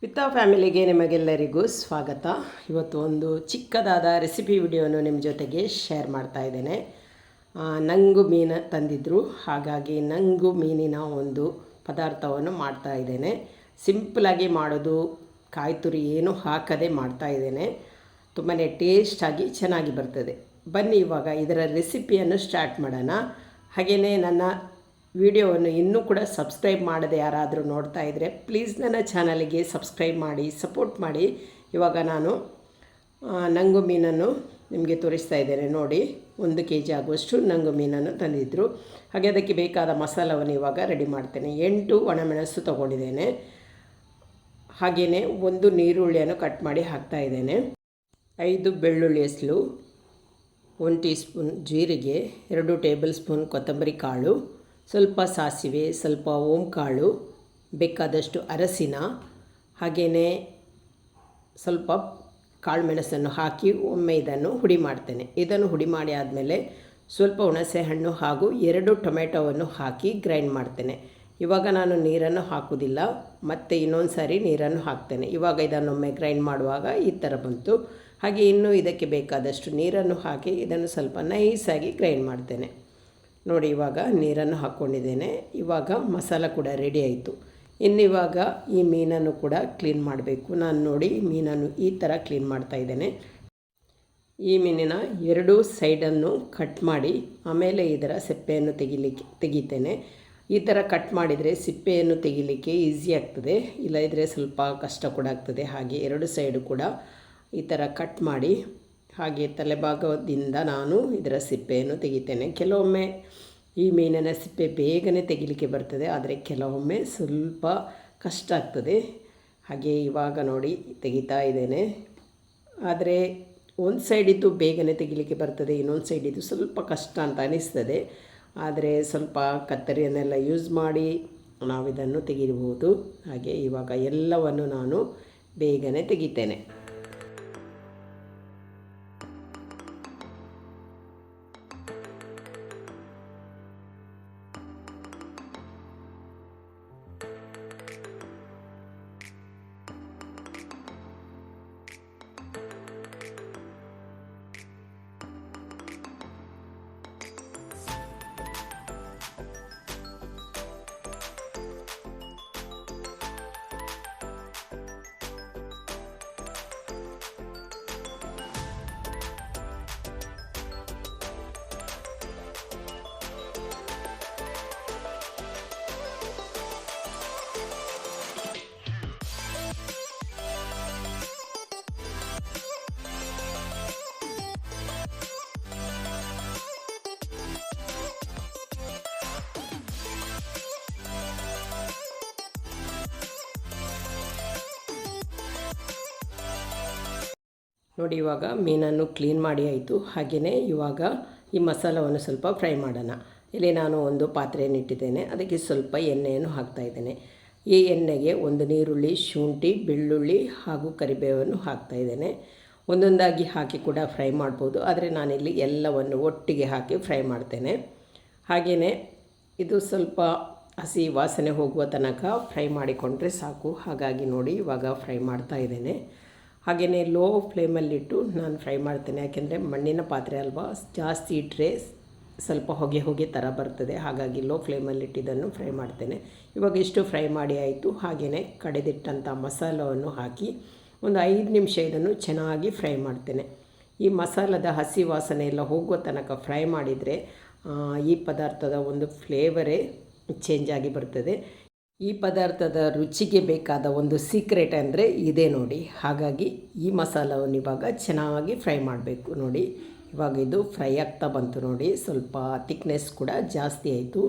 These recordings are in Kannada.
ಪಿತಾ ಫ್ಯಾಮಿಲಿಗೆ ನಿಮಗೆಲ್ಲರಿಗೂ ಸ್ವಾಗತ. ಇವತ್ತು ಒಂದು ಚಿಕ್ಕದಾದ ರೆಸಿಪಿ ವಿಡಿಯೋನು ನಿಮ್ಮ ಜೊತೆಗೆ ಶೇರ್ ಮಾಡ್ತಾ ಇದ್ದೇನೆ. ನಂಗು ಮೀನು ತಂದಿದ್ದರು ಹಾಗಾಗಿ ನಂಗು ಮೀನಿನ ಒಂದು ಪದಾರ್ಥವನ್ನು ಮಾಡ್ತಾ ಇದ್ದೇನೆ. ಸಿಂಪಲಾಗಿ ಮಾಡೋದು, ಕಾಯಿ ತುರಿ ಏನು ಹಾಕದೆ ಮಾಡ್ತಾ ಇದ್ದೇನೆ. ತುಂಬಾ ಟೇಸ್ಟಾಗಿ ಚೆನ್ನಾಗಿ ಬರ್ತದೆ. ಬನ್ನಿ ಇವಾಗ ಇದರ ರೆಸಿಪಿಯನ್ನು ಸ್ಟಾರ್ಟ್ ಮಾಡೋಣ. ಹಾಗೆಯೇ ನನ್ನ ವಿಡಿಯೋವನ್ನು ಇನ್ನೂ ಕೂಡ ಸಬ್ಸ್ಕ್ರೈಬ್ ಮಾಡದೆ ಯಾರಾದರೂ ನೋಡ್ತಾ ಇದ್ದರೆ ಪ್ಲೀಸ್ ನನ್ನ ಚಾನಲಿಗೆ ಸಬ್ಸ್ಕ್ರೈಬ್ ಮಾಡಿ ಸಪೋರ್ಟ್ ಮಾಡಿ. ಇವಾಗ ನಾನು ನಂಗು ಮೀನನ್ನು ನಿಮಗೆ ತೋರಿಸ್ತಾ ಇದ್ದೇನೆ ನೋಡಿ. ಒಂದು ಕೆ ಜಿ ಆಗುವಷ್ಟು ನಂಗು ಮೀನನ್ನು ತಂದಿದ್ದರು ಹಾಗೆ ಅದಕ್ಕೆ ಬೇಕಾದ ಮಸಾಲವನ್ನು ಇವಾಗ ರೆಡಿ ಮಾಡ್ತೇನೆ. ಎಂಟು ಒಣಮೆಣಸು ತೊಗೊಂಡಿದ್ದೇನೆ. ಹಾಗೆಯೇ ಒಂದು ನೀರುಳ್ಳಿಯನ್ನು ಕಟ್ ಮಾಡಿ ಹಾಕ್ತಾ ಇದ್ದೇನೆ. ಐದು ಬೆಳ್ಳುಳ್ಳಿ ಹೆಸಲು, ಒಂದು ಟೀ ಸ್ಪೂನ್ ಜೀರಿಗೆ, ಎರಡು ಟೇಬಲ್ ಸ್ಪೂನ್ ಕೊತ್ತಂಬರಿ ಕಾಳು ಸ್ವಲ್ಪ ಸಾಸಿವೆ, ಸ್ವಲ್ಪ ಓಂ ಕಾಳು ಬೇಕಾದಷ್ಟು ಅರಸಿನ ಹಾಗೆಯೇ ಸ್ವಲ್ಪ ಕಾಳು ಮೆಣಸನ್ನು ಹಾಕಿ ಒಮ್ಮೆ ಇದನ್ನು ಹುಡಿ ಮಾಡ್ತೇನೆ. ಇದನ್ನು ಹುಡಿ ಮಾಡಿ ಆದಮೇಲೆ ಸ್ವಲ್ಪ ಹುಣಸೆ ಹಣ್ಣು ಹಾಗೂ ಎರಡು ಟೊಮೆಟೊವನ್ನು ಹಾಕಿ ಗ್ರೈಂಡ್ ಮಾಡ್ತೇನೆ. ಇವಾಗ ನಾನು ನೀರನ್ನು ಹಾಕುವುದಿಲ್ಲ, ಮತ್ತು ಇನ್ನೊಂದು ಸಾರಿ ನೀರನ್ನು ಹಾಕ್ತೇನೆ. ಇವಾಗ ಇದನ್ನೊಮ್ಮೆ ಗ್ರೈಂಡ್ ಮಾಡುವಾಗ ಈ ಥರ ಬಂತು. ಹಾಗೆ ಇನ್ನೂ ಇದಕ್ಕೆ ಬೇಕಾದಷ್ಟು ನೀರನ್ನು ಹಾಕಿ ಇದನ್ನು ಸ್ವಲ್ಪ ನೈಸಾಗಿ ಗ್ರೈಂಡ್ ಮಾಡ್ತೇನೆ. ನೋಡಿ ಇವಾಗ ನೀರನ್ನು ಹಾಕ್ಕೊಂಡಿದ್ದೇನೆ. ಇವಾಗ ಮಸಾಲ ಕೂಡ ರೆಡಿ ಆಯಿತು. ಇನ್ನಿವಾಗ ಈ ಮೀನನ್ನು ಕೂಡ ಕ್ಲೀನ್ ಮಾಡಬೇಕು. ನಾನು ನೋಡಿ ಮೀನನ್ನು ಈ ಥರ ಕ್ಲೀನ್ ಮಾಡ್ತಾ ಇದ್ದೇನೆ. ಈ ಮೀನಿನ ಎರಡೂ ಸೈಡನ್ನು ಕಟ್ ಮಾಡಿ, ಆಮೇಲೆ ಇದರ ಸಿಪ್ಪೆಯನ್ನು ತೆಗಿಲಿಕ್ಕೆ, ತೆಗಿತೇನೆ. ಈ ಥರ ಕಟ್ ಮಾಡಿದರೆ ಸಿಪ್ಪೆಯನ್ನು ತೆಗಿಲಿಕ್ಕೆ ಈಸಿ ಆಗ್ತದೆ. ಇಲ್ಲದಿದ್ದರೆ ಸ್ವಲ್ಪ ಕಷ್ಟ ಕೂಡ ಆಗ್ತದೆ. ಹಾಗೆ ಎರಡು ಸೈಡು ಕೂಡ ಈ ಥರ ಕಟ್ ಮಾಡಿ ಹಾಗೆ ತಲೆಭಾಗದಿಂದ ನಾನು ಇದರ ಸಿಪ್ಪೆಯನ್ನು ತೆಗಿತೇನೆ. ಕೆಲವೊಮ್ಮೆ ಈ ಮೀನಿನ ಸಿಪ್ಪೆ ಬೇಗನೆ ತೆಗಿಲಿಕ್ಕೆ ಬರ್ತದೆ, ಆದರೆ ಕೆಲವೊಮ್ಮೆ ಸ್ವಲ್ಪ ಕಷ್ಟ ಆಗ್ತದೆ. ಹಾಗೆ ಇವಾಗ ನೋಡಿ ತೆಗಿತಾ ಇದ್ದೇನೆ. ಆದರೆ ಒಂದು ಸೈಡಿದ್ದು ಬೇಗನೆ ತೆಗಿಲಿಕ್ಕೆ ಬರ್ತದೆ, ಇನ್ನೊಂದು ಸೈಡಿದ್ದು ಸ್ವಲ್ಪ ಕಷ್ಟ ಅಂತ ಅನಿಸ್ತದೆ. ಆದರೆ ಸ್ವಲ್ಪ ಕತ್ತರಿಯನ್ನೆಲ್ಲ ಯೂಸ್ ಮಾಡಿ ನಾವಿದನ್ನು ತೆಗಿಬಹುದು ಹಾಗೆ ಇವಾಗ ಎಲ್ಲವನ್ನು ನಾನು ಬೇಗನೆ ತೆಗಿತೇನೆ. ನೋಡಿ, ಇವಾಗ ಮೀನನ್ನು ಕ್ಲೀನ್ ಮಾಡಿ ಆಯಿತು. ಹಾಗೆಯೇ ಇವಾಗ ಈ ಮಸಾಲವನ್ನು ಸ್ವಲ್ಪ ಫ್ರೈ ಮಾಡೋಣ. ಇಲ್ಲಿ ನಾನು ಒಂದು ಪಾತ್ರೆಯನ್ನು ಇಟ್ಟಿದ್ದೇನೆ. ಅದಕ್ಕೆ ಸ್ವಲ್ಪ ಎಣ್ಣೆಯನ್ನು ಹಾಕ್ತಾ ಇದ್ದೇನೆ. ಈ ಎಣ್ಣೆಗೆ ಒಂದು ನೀರುಳ್ಳಿ, ಶುಂಠಿ, ಬೆಳ್ಳುಳ್ಳಿ ಹಾಗೂ ಕರಿಬೇವನ್ನು ಹಾಕ್ತಾ ಇದ್ದೇನೆ. ಒಂದೊಂದಾಗಿ ಹಾಕಿ ಕೂಡ ಫ್ರೈ ಮಾಡ್ಬೋದು. ಆದರೆ ನಾನಿಲ್ಲಿ ಎಲ್ಲವನ್ನು ಒಟ್ಟಿಗೆ ಹಾಕಿ ಫ್ರೈ ಮಾಡ್ತೇನೆ. ಹಾಗೆಯೇ ಇದು ಸ್ವಲ್ಪ ಹಸಿ ವಾಸನೆ ಹೋಗುವ ತನಕ ಫ್ರೈ ಮಾಡಿಕೊಂಡ್ರೆ ಸಾಕು. ಹಾಗಾಗಿ ನೋಡಿ, ಇವಾಗ ಫ್ರೈ ಮಾಡ್ತಾ ಇದ್ದೇನೆ. ಹಾಗೆಯೇ ಲೋ ಫ್ಲೇಮಲ್ಲಿಟ್ಟು ನಾನು ಫ್ರೈ ಮಾಡ್ತೇನೆ. ಯಾಕೆಂದರೆ ಮಣ್ಣಿನ ಪಾತ್ರೆ ಅಲ್ವಾ, ಜಾಸ್ತಿ ಇಟ್ಟರೆ ಸ್ವಲ್ಪ ಹೊಗೆ ಹೊಗೆ ಥರ ಬರ್ತದೆ. ಹಾಗಾಗಿ ಲೋ ಫ್ಲೇಮಲ್ಲಿಟ್ಟಿದ್ದನ್ನು ಫ್ರೈ ಮಾಡ್ತೇನೆ. ಇವಾಗ ಇಷ್ಟು ಫ್ರೈ ಮಾಡಿ ಆಯಿತು. ಹಾಗೆಯೇ ಕಡೆದಿಟ್ಟಂಥ ಮಸಾಲವನ್ನು ಹಾಕಿ ಒಂದು ಐದು ನಿಮಿಷ ಇದನ್ನು ಚೆನ್ನಾಗಿ ಫ್ರೈ ಮಾಡ್ತೇನೆ. ಈ ಮಸಾಲದ ಹಸಿ ವಾಸನೆ ಎಲ್ಲ ಹೋಗುವ ತನಕ ಫ್ರೈ ಮಾಡಿದರೆ ಈ ಪದಾರ್ಥದ ಒಂದು ಫ್ಲೇವರೇ ಚೇಂಜ್ ಆಗಿ ಬರ್ತದೆ. ಈ ಪದಾರ್ಥದ ರುಚಿಗೆ ಬೇಕಾದ ಒಂದು ಸೀಕ್ರೆಟ್ ಅಂದರೆ ಇದೇ ನೋಡಿ. ಹಾಗಾಗಿ ಈ ಮಸಾಲವನ್ನು ಇವಾಗ ಚೆನ್ನಾಗಿ ಫ್ರೈ ಮಾಡಬೇಕು ನೋಡಿ. ಇವಾಗ ಇದು ಫ್ರೈ ಆಗ್ತಾ ಬಂತು ನೋಡಿ. ಸ್ವಲ್ಪ ತಿಕ್ನೆಸ್ ಕೂಡ ಜಾಸ್ತಿ ಆಯಿತು.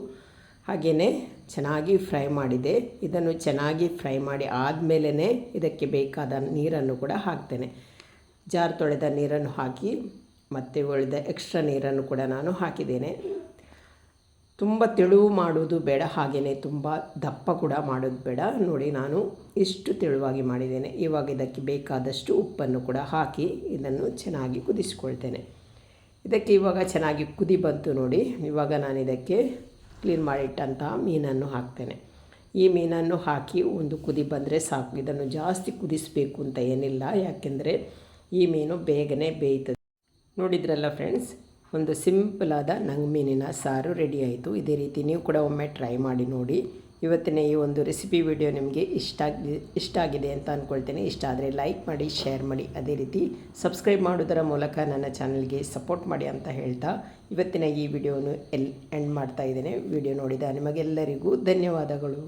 ಹಾಗೆಯೇ ಚೆನ್ನಾಗಿ ಫ್ರೈ ಮಾಡಿದೆ. ಇದನ್ನು ಚೆನ್ನಾಗಿ ಫ್ರೈ ಮಾಡಿ ಆದಮೇಲೆ ಇದಕ್ಕೆ ಬೇಕಾದ ನೀರನ್ನು ಕೂಡ ಹಾಕ್ತೇನೆ. ಜಾರ್ ತೊಳೆದ ನೀರನ್ನು ಹಾಕಿ ಮತ್ತು ಉಳಿದ ಎಕ್ಸ್ಟ್ರಾ ನೀರನ್ನು ಕೂಡ ನಾನು ಹಾಕಿದ್ದೇನೆ. ತುಂಬ ತೆಳುವು ಮಾಡೋದು ಬೇಡ ಹಾಗೆಯೇ ತುಂಬ ದಪ್ಪ ಕೂಡ ಮಾಡೋದು ಬೇಡ. ನೋಡಿ, ನಾನು ಇಷ್ಟು ತೆಳುವಾಗಿ ಮಾಡಿದ್ದೇನೆ. ಇವಾಗ ಇದಕ್ಕೆ ಬೇಕಾದಷ್ಟು ಉಪ್ಪನ್ನು ಕೂಡ ಹಾಕಿ ಇದನ್ನು ಚೆನ್ನಾಗಿ ಕುದಿಸ್ಕೊಳ್ತೇನೆ. ಇದಕ್ಕೆ ಇವಾಗ ಚೆನ್ನಾಗಿ ಕುದಿ ಬಂತು ನೋಡಿ, ಇವಾಗ ನಾನು ಇದಕ್ಕೆ ಕ್ಲೀನ್ ಮಾಡಿಟ್ಟಂತಹ ಮೀನನ್ನು ಹಾಕ್ತೇನೆ. ಈ ಮೀನನ್ನು ಹಾಕಿ ಒಂದು ಕುದಿ ಬಂದರೆ ಸಾಕು. ಇದನ್ನು ಜಾಸ್ತಿ ಕುದಿಸಬೇಕು ಅಂತ ಏನಿಲ್ಲ. ಯಾಕೆಂದರೆ ಈ ಮೀನು ಬೇಗನೆ ಬೇಯ್ತದೆ. ನೋಡಿದ್ರಲ್ಲ ಫ್ರೆಂಡ್ಸ್ ಒಂದು ಸಿಂಪಲಾದ ನಂಗ್ ಮೀನಿನ ಸಾರು ರೆಡಿ ಆಯಿತು ಇದೇ ರೀತಿ ನೀವು ಕೂಡ ಒಮ್ಮೆ ಟ್ರೈ ಮಾಡಿ ನೋಡಿ. ಇವತ್ತಿನ ಈ ಒಂದು ರೆಸಿಪಿ ವಿಡಿಯೋ ನಿಮಗೆ ಇಷ್ಟ ಆಗಿ, ಇಷ್ಟ ಆಗಿದೆ ಅಂತ ಅಂದ್ಕೊಳ್ತೇನೆ ಇಷ್ಟ ಆದರೆ ಲೈಕ್ ಮಾಡಿ, ಶೇರ್ ಮಾಡಿ. ಅದೇ ರೀತಿ ಸಬ್ಸ್ಕ್ರೈಬ್ ಮಾಡೋದರ ಮೂಲಕ ನನ್ನ ಚಾನಲ್ಗೆ ಸಪೋರ್ಟ್ ಮಾಡಿ ಅಂತ ಹೇಳ್ತಾ ಇವತ್ತಿನ ಈ ವಿಡಿಯೋನು ಎಲ್, ಎಂಡ್ ಮಾಡ್ತಾ ಇದ್ದೇನೆ. ವಿಡಿಯೋ ನೋಡಿದ ನಿಮಗೆಲ್ಲರಿಗೂ ಧನ್ಯವಾದಗಳು.